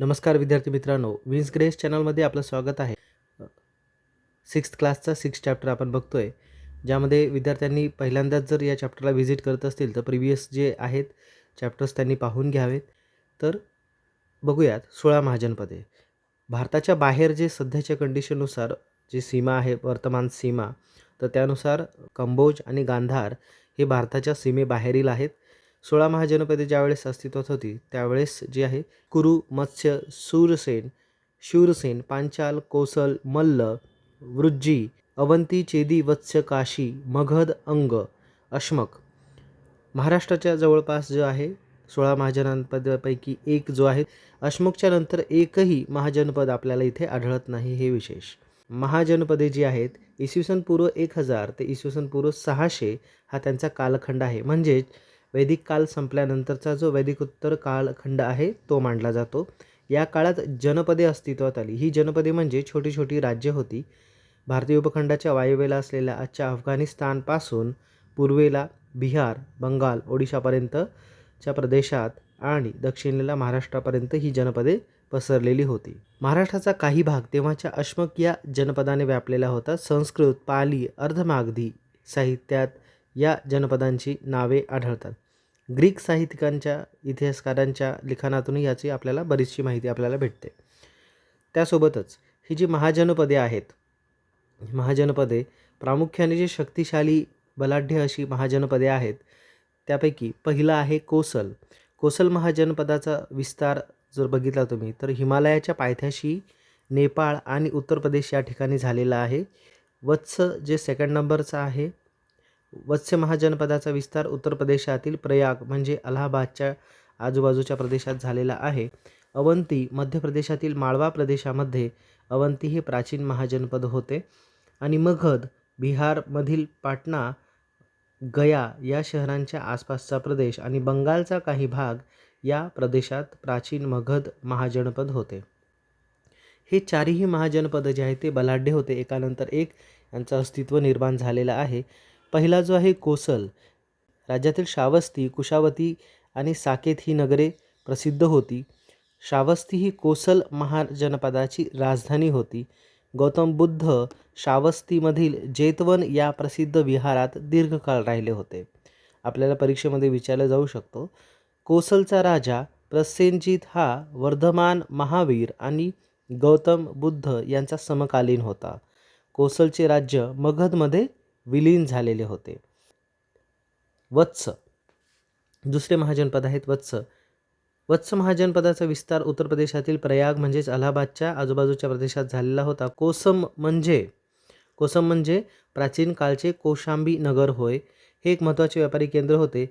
नमस्कार विद्यार्थी मित्रांनो विन्स ग्रेस चॅनलमध्ये आपलं स्वागत आहे. सिक्स्थ क्लासचा सिक्स चॅप्टर आपण बघतोय ज्यामध्ये विद्यार्थ्यांनी पहिल्यांदाच जर या चॅप्टरला व्हिजिट करत असतील तर प्रिव्हियस जे आहेत चॅप्टर्स त्यांनी पाहून घ्यावेत. तर बघूयात सोळा महाजनपदे. भारताच्या बाहेर जे सध्याच्या कंडिशननुसार जी सीमा आहे वर्तमान सीमा तर त्यानुसार कंबोज आणि गांधार हे भारताच्या सीमेबाहेरील आहेत. सोळा महाजनपदे ज्यावेळेस अस्तित्वात होती त्यावेळेस जी आहे कुरु मत्स्य सूरसेन शूरसेन पांचाल कोसल मल्ल वृज्जी अवंती चेदी वत्स्य काशी मगध अंग अश्मक. महाराष्ट्राच्या जवळपास जो आहे सोळा महाजनपदापैकी एक जो आहे अश्मकच्या नंतर एकही महाजनपद आपल्याला इथे आढळत नाही हे विशेष. महाजनपदे जी आहेत इसवी सन पूर्व एक हजार ते इसवी सन पूर्व सहाशे हा त्यांचा कालखंड आहे. म्हणजेच वैदिक काल संपल्यानंतरचा जो वैदिक उत्तर कालखंड आहे तो मांडला जातो. या काळात जनपदे अस्तित्वात आली. ही जनपदे म्हणजे छोटी छोटी राज्य होती. भारतीय उपखंडाच्या वायव्येला असलेल्या आजच्या अफगाणिस्तानपासून पूर्वेला बिहार बंगाल ओडिशापर्यंतच्या प्रदेशात आणि दक्षिणेला महाराष्ट्रापर्यंत ही जनपदे पसरलेली होती. महाराष्ट्राचा काही भाग तेव्हाच्या अश्मक या जनपदाने व्यापलेला होता. संस्कृत पाली अर्धमागधी साहित्यात या जनपदांची नावे आढळतात. ग्रीक साहित्यिकांच्या इतिहासकारांच्या लिखाणातूनही याची आपल्याला बरीचशी माहिती आपल्याला भेटते. त्यासोबतच ही जी महाजनपदे आहेत महाजनपदे प्रामुख्याने जी शक्तिशाली बलाढ्य अशी महाजनपदे आहेत त्यापैकी पहिलं आहे कोसल. कोसल महाजनपदाचा विस्तार जर बघितला तुम्ही तर हिमालयाच्या पायथ्याशी नेपाळ आणि उत्तर प्रदेश या ठिकाणी झालेला आहे. वत्स जे सेकंड नंबरचा आहे वत्स्य महाजनपदाचा विस्तार उत्तर प्रदेशातील प्रयाग म्हणजे अलाहाबादच्या आजूबाजूच्या प्रदेशात झालेला आहे. अवंती मध्य प्रदेशातील माळवा प्रदेशामध्ये अवंती हे प्राचीन महाजनपद होते. आणि मगध बिहारमधील पाटणा गया या शहरांच्या आसपासचा प्रदेश आणि बंगालचा काही भाग या प्रदेशात प्राचीन मगध महाजनपद होते. हे चारही महाजनपद जे आहे ते बलाढ्य होते. एकानंतर एक यांचं अस्तित्व निर्माण झालेलं आहे. पहिला जो आहे कोसल. राज्यातील श्रावस्ती कुशावती आणि साकेत ही नगरे प्रसिद्ध होती. श्रावस्ती ही कोसल महाजनपदाची राजधानी होती. गौतम बुद्ध श्रावस्तीमधील जेतवन या प्रसिद्ध विहारात दीर्घकाळ राहिले होते. आपल्याला परीक्षेमध्ये विचारलं जाऊ शकतो. कोसलचा राजा प्रसेनजीत हा वर्धमान महावीर आणि गौतम बुद्ध यांचा समकालीन होता. कोसलचे राज्य मगधमध्ये विलीन झालेले होते. वत्स. दुसरे महाजनपद आहेत वत्स. वत्स महाजनपदाचा विस्तार उत्तर प्रदेशातील प्रयाग म्हणजेच अलाहाबादच्या आजूबाजूच्या प्रदेशात झालेला होता. कोसम म्हणजे कोसम म्हणजे प्राचीन काळचे कोशांबी नगर होय. हे एक महत्त्वाचे व्यापारी केंद्र होते.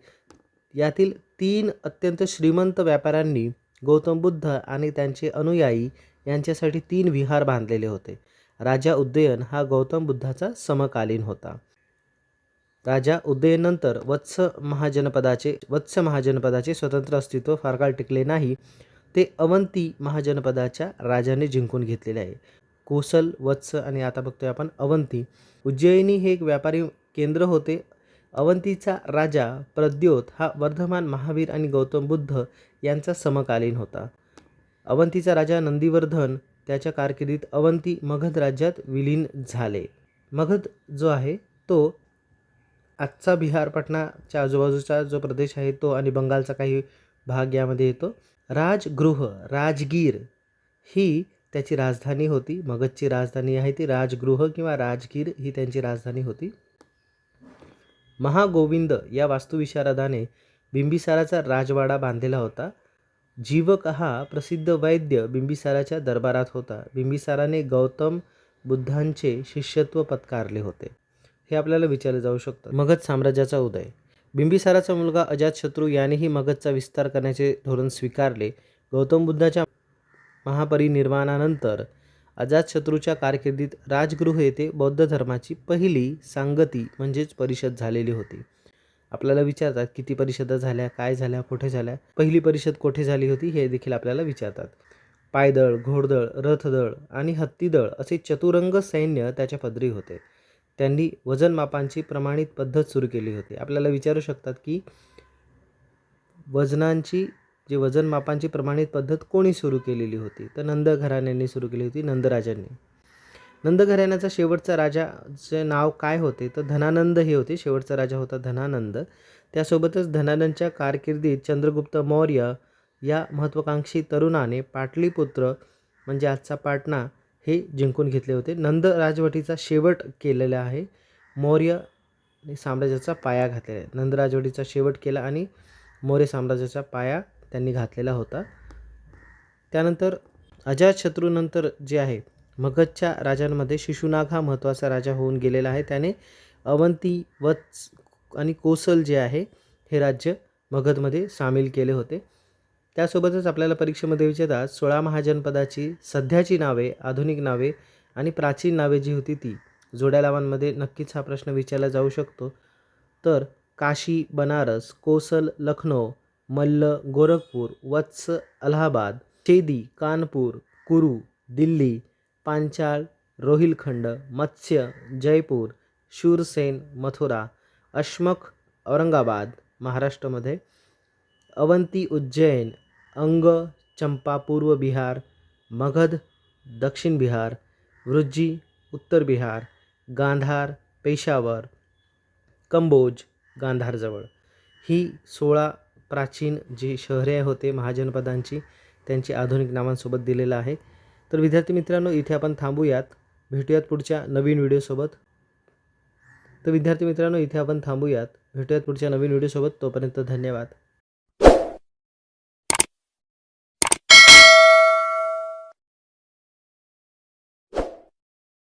यातील तीन अत्यंत श्रीमंत व्यापाऱ्यांनी गौतम बुद्ध आणि त्यांचे अनुयायी यांच्यासाठी तीन विहार बांधलेले होते. राजा उदयन हा गौतम बुद्धाचा समकालीन होता. राजा उदयनंतर वत्स महाजनपदाचे वत्स महाजनपदाचे स्वतंत्र अस्तित्व फार काळ टिकले नाही ते अवंती महाजनपदाच्या राजाने जिंकून घेतलेले आहे. कोसल वत्स आणि आता बघतोय आपण अवंती. उज्जैनी हे एक व्यापारी केंद्र होते. अवंतीचा राजा प्रद्योत हा वर्धमान महावीर आणि गौतम बुद्ध यांचा समकालीन होता. अवंतीचा राजा नंदीवर्धन त्याच्या कारकिर्दीत अवंती मगध राज्यात विलीन झाले. मगध जो आहे तो आजचा बिहार पटणाच्या आजूबाजूचा जो प्रदेश आहे तो आणि बंगालचा काही भाग यामध्ये येतो. राजगृह राजगीर ही त्याची राजधानी होती. मगधची राजधानी आहे ती राजगृह किंवा राजगीर ही त्यांची राजधानी होती. महागोविंद या वास्तुविशारदाने बिंबिसाराचा राजवाडा बांधलेला होता. जीवक हा प्रसिद्ध वैद्य बिंबिसाराच्या दरबारात होता. बिंबिसाराने गौतम बुद्धांचे शिष्यत्व पत्कारले होते. हे आपल्याला विचारले जाऊ शकतं मगध साम्राज्याचा उदय. बिंबिसाराचा मुलगा अजातशत्रू यानेही मगधचा विस्तार करण्याचे धोरण स्वीकारले. गौतम बुद्धाच्या महापरिनिर्वाणानंतर अजातशत्रूच्या कारकिर्दीत राजगृह येथे बौद्ध धर्माची पहिली सांगती म्हणजेच परिषद झालेली होती. आपल्याला विचारतात किती परिषदा झाल्या काय झाल्या कुठे झाल्या? पहिली परिषद कोठे झाली होती हे देखील आपल्याला विचारतात. पायदळ घोडदळ रथदळ आणि हत्तीदळ असे चतुरंग सैन्य त्याच्या पदरी होते. त्यांनी वजनमापांची प्रमाणित पद्धत सुरू केली होती. आपल्याला विचारू शकतात की वजनांची जी वजनमापांची प्रमाणित पद्धत कोणी सुरू केलेली होती? तर नंद घराण्यांनी सुरू केली होती नंदराजांनी. नंद घराण्याचा शेवटचा राजाचे नाव काय होते? तर धनानंद हे होते. शेवटचा राजा होता धनानंद. त्यासोबतच धनानंदच्या कारकिर्दीत चंद्रगुप्त मौर्य या महत्त्वाकांक्षी तरुणाने पाटलीपुत्र म्हणजे आजचा पाटणा हे जिंकून घेतले होते. नंद राजवटीचा शेवट केलेला आहे. मौर्य साम्राज्याचा पाया घातलेला आहे. नंद राजवटीचा शेवट केला आणि मौर्य साम्राज्याचा पाया त्यांनी घातलेला होता. त्यानंतर अजातशत्रूनंतर जे आहे मगधच्या राजांमध्ये शिशुनाग हा महत्त्वाचा राजा होऊन गेलेला आहे. त्याने अवंती वत्स आणि कोसल जे आहे हे राज्य मगधमध्ये सामील केले होते. त्यासोबतच आपल्याला परीक्षेमध्ये विचारतात सोळा महाजनपदाची सध्याची नावे आधुनिक नावे आणि प्राचीन नावे जी होती ती जोड्या लावांमध्ये नक्कीच हा प्रश्न विचारला जाऊ शकतो. तर काशी बनारस कोसल लखनौ मल्ल गोरखपूर वत्स अलाहाबाद चेदी कानपूर कुरू दिल्ली पांचाळ रोहिलखंड मत्स्य जयपूर शूरसेन मथुरा अश्मक औरंगाबाद महाराष्ट्रामध्ये अवंती उज्जैन अंग चंपा पूर्व बिहार मगध दक्षिण बिहार वृज्जी उत्तर बिहार गांधार पेशावर कंबोज गांधारजवळ. ही सोळा प्राचीन जी शहरे होते महाजनपदांची त्यांची आधुनिक नावांसोबत दिलेलं आहे. तर विद्यार्थी मित्रांनो इथे आपण थांबूयात. भेटूयात पुढच्या नवीन व्हिडिओसोबत. तर विद्यार्थी मित्रांनो इथे आपण थांबूयात. भेटूयात पुढच्या नवीन व्हिडिओसोबत. तोपर्यंत धन्यवाद.